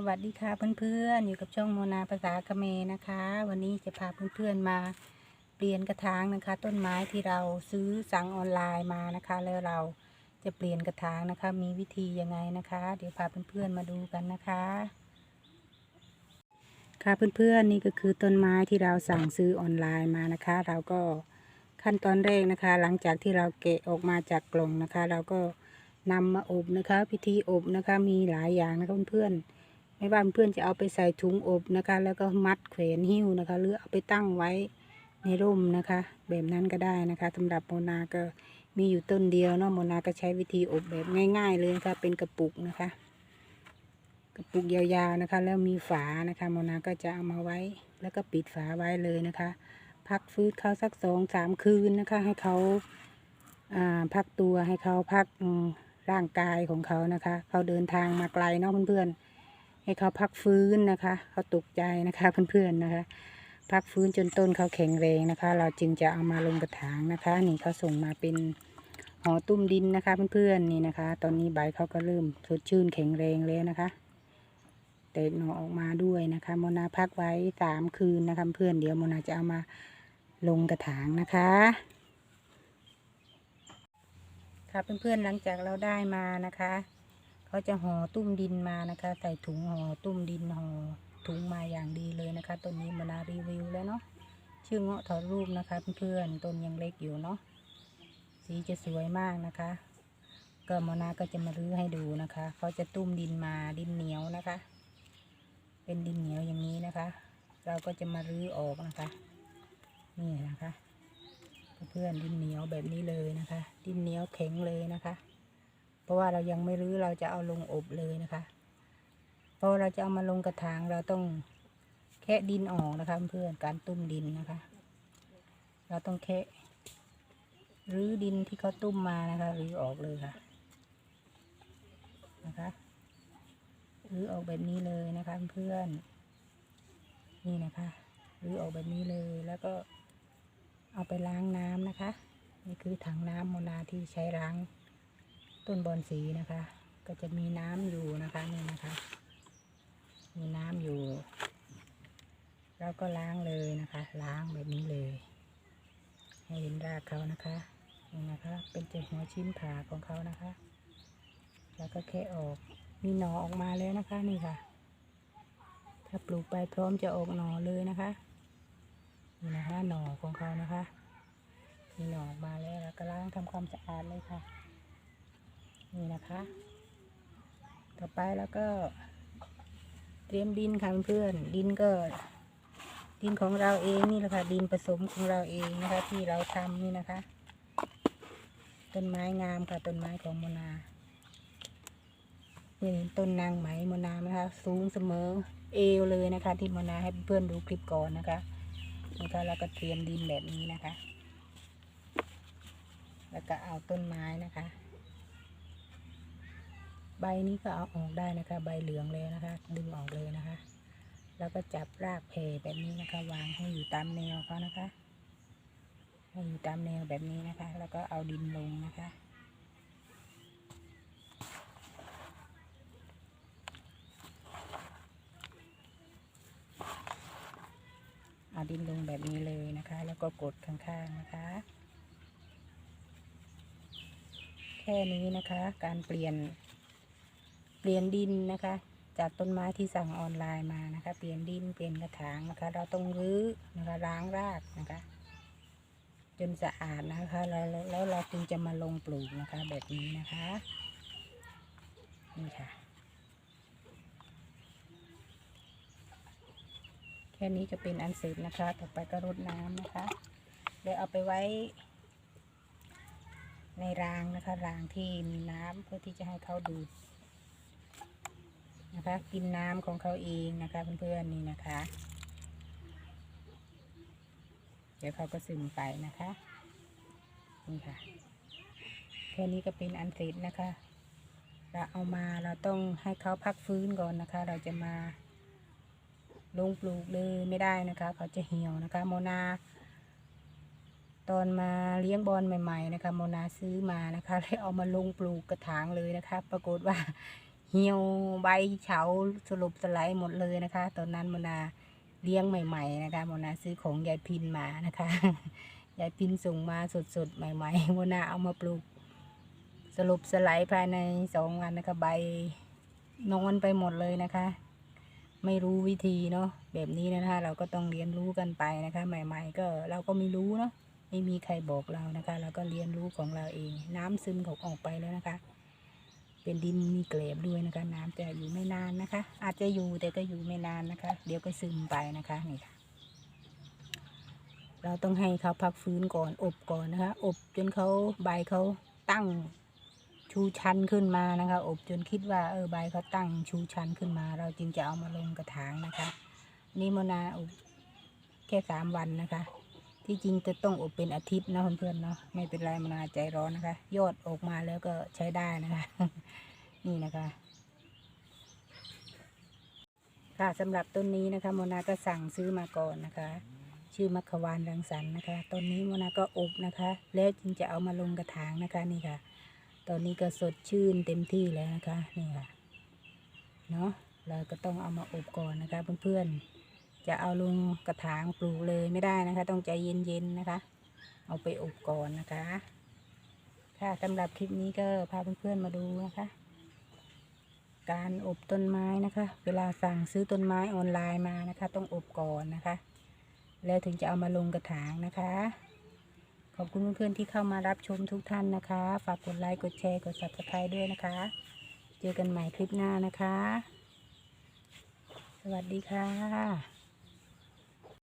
สวัสดีค่ะเพื่อนๆ อยู่กับช่องโมนาภาษาเขมรนะคะ วันนี้จะพาเพื่อนๆมาเปลี่ยนกระถางนะคะ ต้นไม้ที่เราซื้อสั่งออนไลน์มานะคะ แล้วเราจะเปลี่ยนกระถางนะคะ มีวิธียังไงนะคะ เดี๋ยวพาเพื่อนๆมาดูกันนะคะ ค่ะเพื่อนๆนี่ก็คือต้นไม้ที่เราสั่งซื้อออนไลน์มานะคะ เราก็ขั้นตอนแรกนะคะ หลังจากที่เราเกะออกมาจากกล่องนะคะ เราก็นำมาอบนะคะพิธีอบนะคะมีหลายอย่างนะคะเพื่อนๆ ไม่ว่าเพื่อนจะเอาไปใส่ถุงอบนะคะ แล้วก็มัดแขวนหิ้วนะคะ หรือเอาไปตั้งไว้ในร่มนะคะ แบบนั้นก็ได้นะคะสำหรับโมนาก็มีอยู่ต้นเดียวเนาะโมนาก็ใช้วิธีอบแบบง่าย ๆ เลยนะคะเป็นกระปุกนะคะ กระปุกยาวๆนะคะ แล้วมีฝานะคะโมนาก็จะเอามาไว้ แล้วก็ปิดฝาไว้เลยนะคะ พักฟื้นเขาสักสองสามคืนนะคะ ให้เขาพักตัวให้เขาพักร่างกายของเขานะคะ เขาเดินทางมาไกลเนาะเพื่อนๆ ให้เขาพักฟื้นนะคะ เขาตกใจนะคะเพื่อนๆนะคะ พักฟื้นจนต้นเขาแข็งแรงนะคะ เราจึงจะเอามาลงกระถางนะคะ นี่เขาส่งมาเป็นห่อตุ้มดินนะคะเพื่อนๆนี่นะคะ ตอนนี้ใบเขาก็เริ่มสดชื่นแข็งแรงแล้วนะคะแตกหน่อออกมาด้วยนะคะโมนาพักไว้สามคืนนะคะเพื่อนเดี๋ยวโมนาจะเอามาลงกระถางนะคะค่ะเพื่อนๆหลังจากเราได้มานะคะ เขาจะห่อตุ้มดินมานะคะ ใส่ถุงห่อตุ้มดินห่อถุงมาอย่างดีเลยนะคะต้นนี้มานารีวิวแล้วเนาะชื่อเงาะถอดรูปนะคะเพื่อนๆต้นยังเล็กอยู่เนาะสีจะสวยมากนะคะ ก็มานาก็จะมารื้อให้ดูนะคะเขาจะตุ้มดินมาดินเหนียวนะคะ เป็นดินเหนียวอย่างนี้นะคะ เราก็จะมารื้อออกนะคะ นี่นะคะ เพื่อนดินเหนียวแบบนี้เลยนะคะ ดินเหนียวแข็งเลยนะคะ เพราะว่าเรายังไม่รื้อเราจะเอาลงอบเลยนะคะพอเราจะเอามาลงกระถางเราต้องแคะดินออกนะคะเพื่อนการตุ้มดินนะคะ เราต้องแคะรื้อดินที่เขาตุ้มมานะคะรื้อออกเลยค่ะนะคะรื้อออกแบบนี้เลยนะคะเพื่อนนี่นะคะรื้อออกแบบนี้เลยแล้วก็เอาไปล้างน้ำนะคะ นี่คือถังน้ำโมนาที่ใช้ล้าง ต้นบอนสีนะคะ ก็จะมีน้ำอยู่นะคะนี่นะคะ มีน้ำอยู่เราก็ล้างเลยนะคะ ล้างแบบนี้เลย ให้เห็นรากเขานะคะนี่นะคะ เป็นจ็ดหัวชิ้นผ่าของเขานะคะ แล้วก็แค่ออกมีหน่อออกมาแล้วนะคะนี่ค่ะ ถ้าปลูกไปพร้อมจะออกหน่อเลยนะคะนี่นะคะหน่อของเขานะคะมีหน่อออกมาแล้วแล้วก็ล้างทำความสะอาดเลยค่ะ นี่นะคะ ต่อไปแล้วก็ เตรียมดินค่ะเพื่อนดินก็ ดินของเราเองนี่แหละค่ะดินผสมของเราเองนะคะ ที่เราทำนี่นะคะ ต้นไม้งามค่ะต้นไม้ของโมนานี่ต้นนางไหมโมนานะคะ สูงเสมอเอวเลยนะคะ ที่โมนาให้เพื่อนดูคลิปก่อนนะคะนะคะแล้วก็เตรียมดินแบบนี้นะคะ แล้วก็เอาต้นไม้นะคะ ใบนี้ก็เอาออกได้นะคะ ใบเหลืองเลยนะคะ ดึงออกเลยนะคะ แล้วก็จับรากแผ่แบบนี้นะคะ วางให้อยู่ตามแนวเขานะคะ ให้อยู่ตามแนวแบบนี้นะคะ แล้วก็เอาดินลงนะคะเอาดินลงแบบนี้เลยนะคะ แล้วก็กดข้างๆนะคะ แค่นี้นะคะ การเปลี่ยน เปลี่ยนดินนะคะ จากต้นไม้ที่สั่งออนไลน์มานะคะ เปลี่ยนดินเปลี่ยนกระถางนะคะ เราต้องรื้อนะคะล้างรากนะคะ จนสะอาดนะคะแล้วแล้วเราจึงจะมาลงปลูกนะคะ แบบนี้นะคะนี่ค่ะแค่นี้จะเป็นอันเสร็จนะคะ ต่อไปก็รดน้ำนะคะ เดี๋ยวเอาไปไว้ ในรางนะคะ รางที่มีน้ำเพื่อที่จะให้เขาดูด นะคะ กินน้ำของเขาเองนะคะเพื่อนๆนี่นะคะ เดี๋ยวเขาก็ซึมไปนะคะนี่ค่ะแค่นี้ก็เป็นอันเสร็จนะคะ เราเอามาเราต้องให้เขาพักฟื้นก่อนนะคะ เราจะมาลงปลูกเลยไม่ได้นะคะ เขาจะเหี่ยวนะคะ โมนา ตอนมาเลี้ยงบอลใหม่ ๆ นะคะ โมนาซื้อมานะคะแล้วเอามาลงปลูกกระถางเลยนะคะ ปรากฏว่า เหี่ยวใบเฉาสลบสลายหมดเลยนะคะ ตอนนั้นมนาเลี้ยงใหม่ ๆ นะคะมนาซื้อของยายพินมานะคะยายพินส่งมาสดๆใหม่ๆมนาเอามาปลูก สรุปสลายภายในสองวันนะคะใบนอนไปหมดเลยนะคะ ไม่รู้วิธีเนาะแบบนี้นะคะ เราก็ต้องเรียนรู้กันไปนะคะ ใหม่ ๆ ก็เราก็ไม่รู้เนาะไม่มีใครบอกเรานะคะ เราก็เรียนรู้ของเราเอง น้ำซึมของออกไปแล้วนะคะ เป็นดินมีเกล็ดด้วยนะคะ น้ำจะอยู่ไม่นานนะคะ อาจจะอยู่แต่ก็อยู่ไม่นานนะคะ เดี๋ยวก็ซึมไปนะคะนี่ค่ะ เราต้องให้เขาพักฟื้นก่อนอบก่อนนะคะ อบจนเขาใบเขาตั้งชูชันขึ้นมานะคะ อบจนคิดว่าเออใบเขาตั้งชูชันขึ้นมา เราจึงจะเอามาลงกระถางนะคะ นี่มนาอบแค่สามวันนะคะ ที่จริงจะต้องอบเป็นอาทิตย์นะเพื่อนๆเนาะไม่เป็นไรมนาใจร้อนนะคะ ยอดออกมาแล้วก็ใช้ได้นะคะ นี่นะคะ ค่ะสำหรับต้นนี้นะคะโมนาก็สั่งซื้อมาก่อนนะคะ ชื่อมัคควานรังสรรค์นะคะต้นนี้โมนาก็อบนะคะ แล้วจึงจะเอามาลงกระถางนะคะนี่ค่ะตอนนี้ก็สดชื่นเต็มที่แล้วนะคะนี่ค่ะเนาะเราก็ต้องเอามาอบก่อนนะคะเพื่อนๆ จะเอาลงกระถางปลูกเลยไม่ได้นะคะ ต้องใจเย็นๆนะคะ เอาไปอบก่อนนะคะ ค่ะสำหรับคลิปนี้ก็พาเพื่อนๆมาดูนะคะ การอบต้นไม้นะคะ เวลาสั่งซื้อต้นไม้ออนไลน์มานะคะ ต้องอบก่อนนะคะ แล้วถึงจะเอามาลงกระถางนะคะ ขอบคุณเพื่อนๆที่เข้ามารับชมทุกท่านนะคะ ฝากกดไลค์กดแชร์กด subscribe ด้วยนะคะ เจอกันใหม่คลิปหน้านะคะ สวัสดีค่ะ